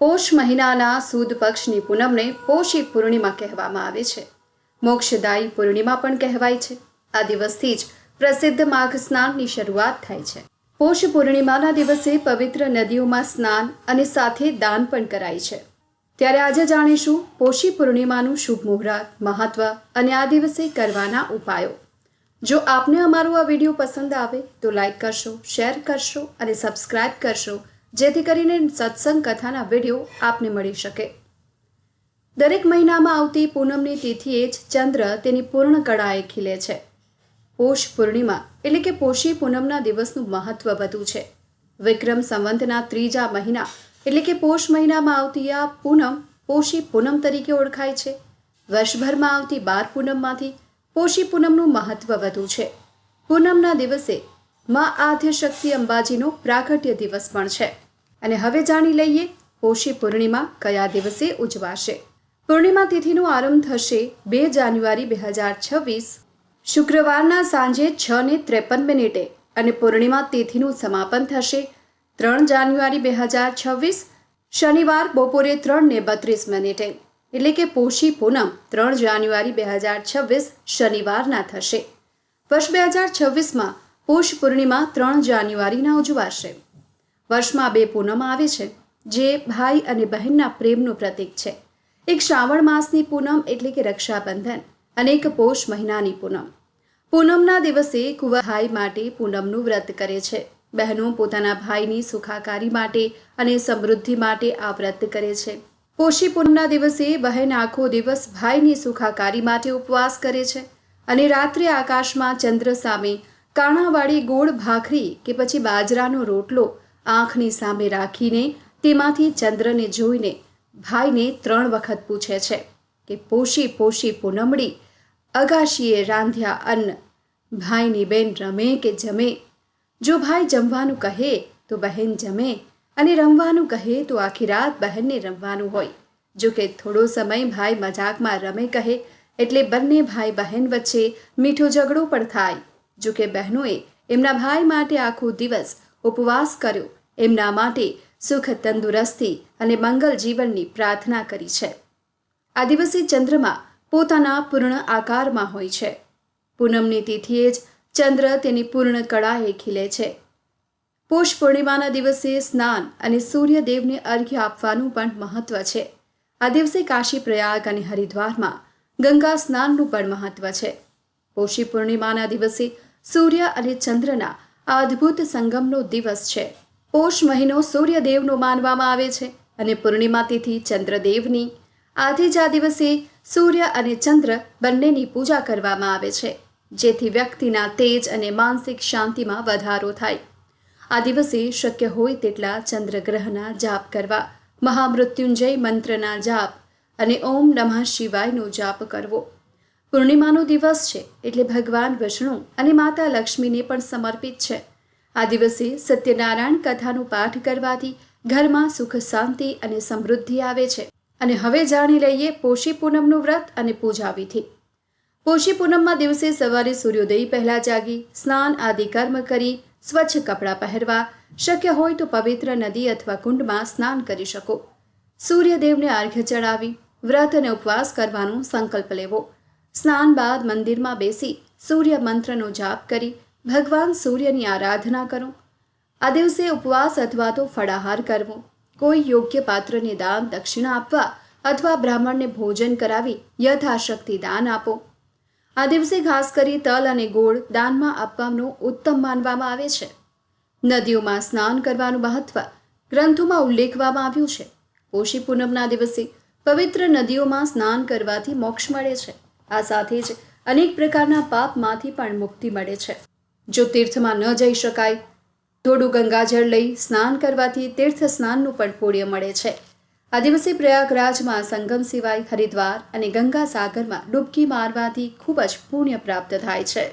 પોષ મહિનાના સુદ પક્ષની પૂનમને પોષી પૂર્ણિમા કહેવામાં આવે છે. મોક્ષદાયી પૂર્ણિમા પણ કહેવાય છે. આ દિવસથી જ પ્રસિદ્ધ માઘ સ્નાનની શરૂઆત થાય છે. પોષ પૂર્ણિમાના દિવસે પવિત્ર નદીઓમાં સ્નાન અને સાથે દાન પણ કરાય છે. ત્યારે આજે જાણીશું પોષી પૂર્ણિમાનું શુભ મુહૂર્ત, મહત્વ અને આ દિવસે કરવાના ઉપાયો. જો આપને અમારો આ વીડિયો પસંદ આવે તો લાઈક કરશો, શેર કરશો અને સબસ્ક્રાઇબ કરશો જેથી કરીને સત્સંગ કથાના વીડિયો આપને મળી શકે. દરેક મહિનામાં આવતી પૂનમની તિથિએ જ ચંદ્ર તેની પૂર્ણ કળાએ ખીલે છે. પોષ પૂર્ણિમા એટલે કે પોષી પૂનમના દિવસનું મહત્વ વધુ છે. વિક્રમ સંવંતના ત્રીજા મહિના એટલે કે પોષ મહિનામાં આવતી આ પૂનમ પોષી પૂનમ તરીકે ઓળખાય છે. વર્ષભરમાં આવતી બાર પૂનમમાંથી પોષી પૂનમનું મહત્વ વધુ છે. પૂનમના દિવસે મા આદ્ય શક્તિ અંબાજીનો પ્રાગટ્ય દિવસ પણ છે. અને હવે જાણી લઈએ પોષી પૂર્ણિમા કયા દિવસે ઉજવાશે. પૂર્ણિમા તિથિનો આરંભ થશે બે જાન્યુઆરી બે હજાર છવ્વીસ, શુક્રવારના સાંજે છ ને ત્રેપન મિનિટે અને પૂર્ણિમા તિથિનું સમાપન થશે ત્રણ જાન્યુઆરી બે હજાર છવ્વીસ, શનિવાર બપોરે ત્રણ ને બત્રીસ મિનિટે. એટલે કે પોષી પૂનમ ત્રણ જાન્યુઆરી બે હજાર છવ્વીસ શનિવારના થશે. વર્ષ બે હજાર છવ્વીસમાં પોષ પૂર્ણિમા ત્રણ જાન્યુઆરીના ઉજવાશે. વર્ષમાં બે પૂનમ આવે છે, જે ભાઈ અને બહેનના પ્રેમનું પ્રતીક છે. એક શ્રાવણ માસની પૂનમ એટલે કે રક્ષાબંધન, અને એક પોષ મહિનાની પૂનમ. પૂનમના દિવસે કુંવર માટે પૂનમનું વ્રત કરે છે. બહેનો પોતાના ભાઈની સુખાકારી માટે અને સમૃદ્ધિ માટે આ વ્રત કરે છે. પોષી પૂનમના દિવસે બહેન આખો દિવસ ભાઈની સુખાકારી માટે ઉપવાસ કરે છે અને રાત્રે આકાશમાં ચંદ્ર સામે કાણાવાળી ગોળ ભાખરી કે પછી બાજરાનો રોટલો આંખની સામે રાખીને તેમાંથી ચંદ્રને જોઈને ભાઈને ત્રણ વખત પૂછે છે કે, પોષી પોષી, પૂનમડી, અગાશીએ રાંધ્યા અન્ન. ભાઈની બેન રમે કે જમે? જો ભાઈ જમવાનું કહે, તો બહેન જમે. અને રમવાનું કહે, તો આખી રાત બહેનને રમવાનું હોય. જો કે થોડો સમય ભાઈ મજાકમાં રમે કહે, એટલે બંને ભાઈ બહેન વચ્ચે મીઠો ઝઘડો પણ થાય. જો કે બહેનોએ એમના ભાઈ માટે આખો દિવસ ઉપવાસ કર્યો. એમના માટે સુખ, તંદુરસ્તી અને મંગલ જીવનની પ્રાર્થના કરી છે. આદિવાસી ચંદ્રમાં પોતાના પૂર્ણ આકારમાં હોય છે. પૂનમની તિથિએ જ ચંદ્ર તેની પૂર્ણ કળાએ ખીલે છે. પુષ પૂર્ણિમાના દિવસે સ્નાન અને સૂર્યદેવને અર્ઘ્ય આપવાનું પણ મહત્વ છે. આ દિવસે કાશી પ્રયાગ અને હરિદ્વારમાં ગંગા સ્નાનનું પણ મહત્વ છે. પોષી પૂર્ણિમાના દિવસે સૂર્ય અને ચંદ્રના આ અદ્ભુત સંગમનો દિવસ છે. પોષ મહિનો સૂર્યદેવનો માનવામાં આવે છે અને પૂર્ણિમા તિથિ ચંદ્રદેવની. આથી જ આ દિવસે સૂર્ય અને ચંદ્ર બંનેની પૂજા કરવામાં આવે છે, જેથી વ્યક્તિના તેજ અને માનસિક શાંતિમાં વધારો થાય. આ દિવસે શક્ય હોય તેટલા ચંદ્રગ્રહના જાપ કરવા, મહામૃત્યુંજય મંત્રના જાપ અને ઓમ નમઃ શિવાયનો જાપ કરવો. પૂર્ણિમાનો દિવસ છે એટલે ભગવાન વિષ્ણુ અને માતા લક્ષ્મીને પણ સમર્પિત છે. આ દિવસે સત્યનારાયણ કથાનું પાઠ કરવાથી ઘરમાં સુખ, શાંતિ અને સમૃદ્ધિ આવે છે. અને હવે જાણી લઈએ પોષી પૂનમનું વ્રત અને પૂજા વિધિ. પોષી પૂનમમાં દિવસે સવારે સૂર્યોદય પહેલા જાગી, સ્નાન આદિ કર્મ કરી, સ્વચ્છ કપડાં પહેરવા, શક્ય હોય તો પવિત્ર નદી અથવા કુંડમાં સ્નાન કરી શકો. સૂર્યદેવને અર્ઘ્ય ચડાવી, વ્રત અને ઉપવાસ કરવાનો સંકલ્પ લેવો. સ્નાન બાદ મંદિરમાં બેસી સૂર્ય મંત્રનો જાપ કરી ભગવાન સૂર્યની આરાધના કરો. આ દિવસે ઉપવાસ અથવા તો ફળાહાર કરવો. કોઈ યોગ્ય પાત્રને દાન, દક્ષિણા આપવા અથવા બ્રાહ્મણને ભોજન કરાવી યથાશક્તિ દાન આપો. આ દિવસે ખાસ કરી તલ અને ગોળ દાનમાં આપવાનું ઉત્તમ માનવામાં આવે છે. નદીઓમાં સ્નાન કરવાનું મહત્વ ગ્રંથોમાં ઉલ્લેખવામાં આવ્યું છે. પોષી પૂનમના દિવસે પવિત્ર નદીઓમાં સ્નાન કરવાથી મોક્ષ મળે છે. આ સાથે જ અનેક પ્રકારના પાપમાંથી પણ મુક્તિ મળે છે. જો તીર્થમાં ન જઈ શકાય, થોડું ગંગાજળ લઈ સ્નાન કરવાથી તીર્થ સ્નાનનું પણ પુણ્ય મળે છે. આદિવાસી પ્રયાગરાજમાં સંગમ સિવાય હરિદ્વાર અને ગંગા સાગરમાં ડૂબકી મારવાથી ખૂબ જ પુણ્ય પ્રાપ્ત થાય છે.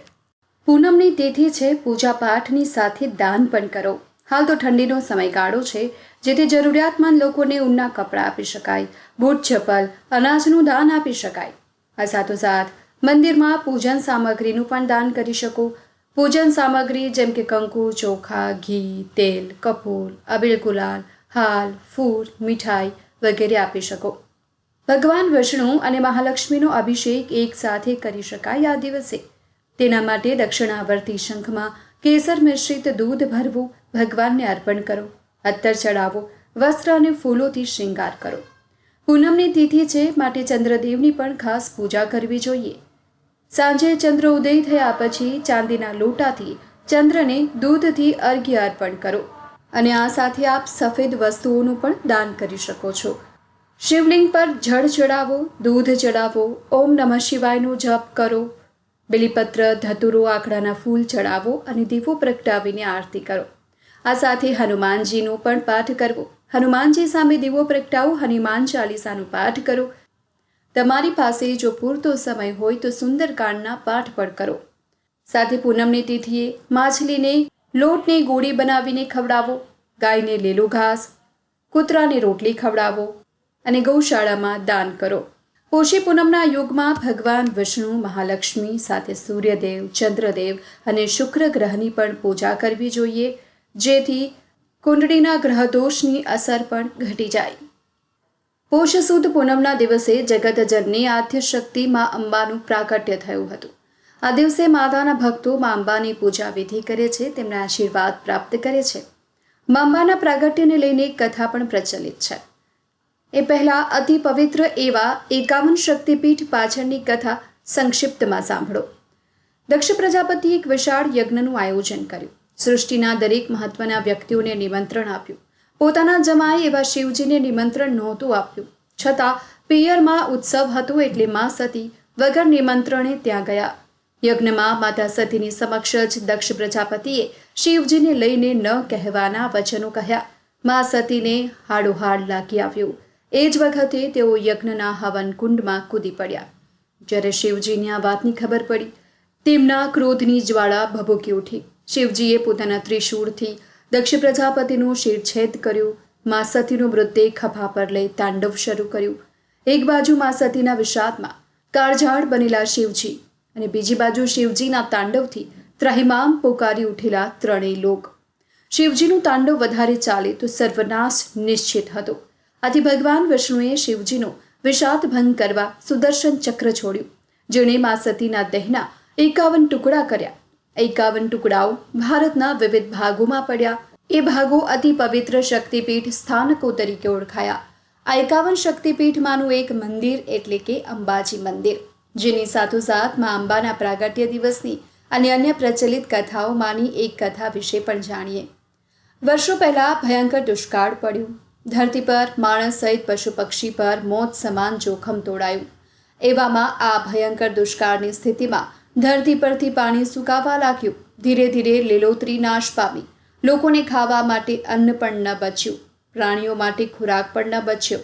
પૂનમની તિથિ છે પૂજા પાઠની સાથે દાન પણ કરો. હાલ તો ઠંડીનો સમયગાળો છે, જેથી જરૂરિયાતમંદ લોકોને ઊનના કપડાં આપી શકાય, બૂટ, ચપ્પલ, અનાજનું દાન આપી શકાય. આ સાથોસાથ મંદિરમાં પૂજન સામગ્રીનું પણ દાન કરી શકો પૂજન સામગ્રી જેમ કે કંકુ, ચોખા, ઘી, તેલ, કપૂર અબીલ ગુલાલ, હાલ, ફૂલ, મીઠાઈ વગેરે આપી શકો. ભગવાન વિષ્ણુ અને મહાલક્ષ્મીનો અભિષેક એક સાથે કરી શકાય આ દિવસે. તેના માટે દક્ષિણાવર્તી શંખમાં કેસર મિશ્રિત દૂધ ભરવું ભગવાનને અર્પણ કરો. અત્તર ચડાવો, વસ્ત્ર અને ફૂલોથી શૃંગાર કરો. પૂનમની તિથિ છે, માટે ચંદ્રદેવની પણ ખાસ પૂજા કરવી જોઈએ. સાંજે ચંદ્ર ઉદય થયા પછી ચાંદીના લોટાથી ચંદ્રને દૂધથી અર્ઘ્ય અર્પણ કરો અને આ સાથે આપ સફેદ વસ્તુઓનું પણ દાન કરી શકો છો. શિવલિંગ પર જળ ચડાવો, દૂધ ચડાવો, ઓમ નમઃ શિવાયનો જપ કરો. બિલીપત્ર, ધતુરો આકડાના ફૂલ ચડાવો અને દીવો પ્રગટાવીને આરતી કરો. આ સાથે હનુમાનજીનો પણ પાઠ કરવો. હનુમાનજી સામે દીવો પ્રગટાવો, હનુમાન ચાલીસાનો પાઠ કરો. તમારી પાસે જો પૂરતો સમય હોય તો સુંદરકાંડના પાઠ પણ કરો. સાથે પૂનમની તિથિએ માછલીને, લોટની ગોળી બનાવીને ખવડાવો, ગાયને લીલું ઘાસ, કૂતરાને રોટલી ખવડાવો અને ગૌશાળામાં દાન કરો. પોષી પૂનમના યુગમાં ભગવાન વિષ્ણુ, મહાલક્ષ્મી સાથે સૂર્યદેવ, ચંદ્રદેવ અને શુક્ર ગ્રહની પણ પૂજા કરવી જોઈએ, જેથી કુંડળીના ગ્રહદોષની અસર પણ ઘટી જાય. પોષ સુદ પૂનમના દિવસે જગતજનની આદ્યશક્તિ મા અંબાનું પ્રાગટ્ય થયું હતું. આ દિવસે માતાના ભક્તો મા અંબાની પૂજા વિધિ કરે છે, તેમના આશીર્વાદ પ્રાપ્ત કરે છે. મા અંબાના પ્રાગટ્યને લઈને એક કથા પણ પ્રચલિત છે. એ પહેલા અતિ પવિત્ર એવા એકાવન શક્તિપીઠ પાછળની કથા સંક્ષિપ્તમાં સાંભળો. દક્ષ પ્રજાપતિએ એક વિશાળ યજ્ઞનું આયોજન કર્યું. સૃષ્ટિના દરેક મહત્વના વ્યક્તિઓને નિમંત્રણ આપ્યું. પોતાના જમાએ એવા શિવજીને નિમંત્રણ નહોતું આપ્યું. છતાં પિયરમાં ઉત્સવ હતો એટલે મા સતી વગર નિમંત્રણે ત્યાં ગયા. યજ્ઞમાં માતા સતીની સમક્ષ જ દક્ષ પ્રજાપતિએ શિવજીને લઈને ન કહેવાના વચનો કહ્યા. મા સતીને હાડોહાડ લાગી આવ્યું. એ જ વખતે તેઓ યજ્ઞના હવન કુંડમાં કૂદી પડ્યા. જ્યારે શિવજીને આ વાતની ખબર પડી, તેમના ક્રોધની જ્વાળા ભભૂકી ઉઠી. શિવજીએ પોતાના ત્રિશૂળથી દક્ષ પ્રજાપતિનું શિરછેદ કર્યું. મા સતીનું મૃતદેહ ખભા પર લઈ તાંડવ શરૂ કર્યું. એક બાજુ મા સતીના વિષાદમાં કાળઝાળ બનેલા શિવજી અને બીજી બાજુ શિવજીના તાંડવથી ત્રહિમામ પોકારી ઉઠેલા ત્રણેય લોક. શિવજીનું તાંડવ વધારે ચાલે તો સર્વનાશ નિશ્ચિત હતો. આથી ભગવાન વિષ્ણુએ શિવજીનો વિષાદ ભંગ કરવા સુદર્શન ચક્ર છોડ્યું, જેણે મા સતીના દેહના એકાવન ટુકડા કર્યા. એકાવન ટુકડાઓ ભારતના વિવિધ ભાગોમાં પડ્યા. એ ભાગો અતિ પવિત્ર શક્તિપીઠ સ્થાનકો તરીકે ઓળખાયા. આ એકાવન શક્તિપીઠમાંનું એક મંદિર એટલે કે અંબાજી મંદિર, જેની સાથોસાથ મા અંબાના પ્રાગટ્ય દિવસની અને અન્ય પ્રચલિત કથાઓમાંની એક કથા વિશે પણ જાણીએ. વર્ષો પહેલાં ભયંકર દુષ્કાળ પડ્યું. ધરતી પર માણસ સહિત પશુ પક્ષી પર મોત સમાન જોખમ તોડાયું. એવામાં આ ભયંકર દુષ્કાળની સ્થિતિમાં ધરતી પરથી પાણી સુકાવા લાગ્યું. ધીરે ધીરે લીલોતરી નાશ પામી. લોકોને ખાવા માટે અન્ન પણ ન બચ્યું. પ્રાણીઓ માટે ખોરાક પણ ન બચ્યો.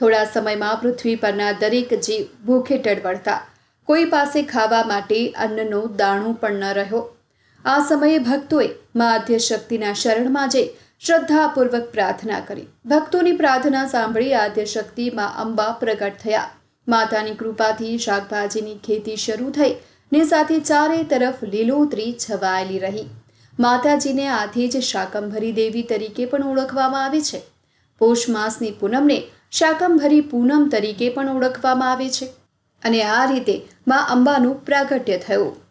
થોડા સમયમાં પૃથ્વી પરના દરેક જીવ ભૂખે ટળવળતા. કોઈ પાસે ખાવા માટે અન્નનો દાણો પણ ન રહ્યો. આ સમયે ભક્તોએ મા આદ્ય શક્તિના શરણમાં જઈ શ્રદ્ધાપૂર્વક પ્રાર્થના કરી. ભક્તોની પ્રાર્થના સાંભળી આદ્ય શક્તિ અંબા પ્રગટ થયા. માતાની કૃપાથી શાકભાજીની ખેતી શરૂ થઈ. ને સાથે ચારે તરફ લીલોતરી છવાયેલી રહી. માતાજીને આથી જ શાકંભરી દેવી તરીકે પણ ઓળખવામાં આવે છે. પોષ માસની પૂનમને શાકંભરી પૂનમ તરીકે પણ ઓળખવામાં આવે છે. અને આ રીતે મા અંબાનું પ્રાગટ્ય થયું.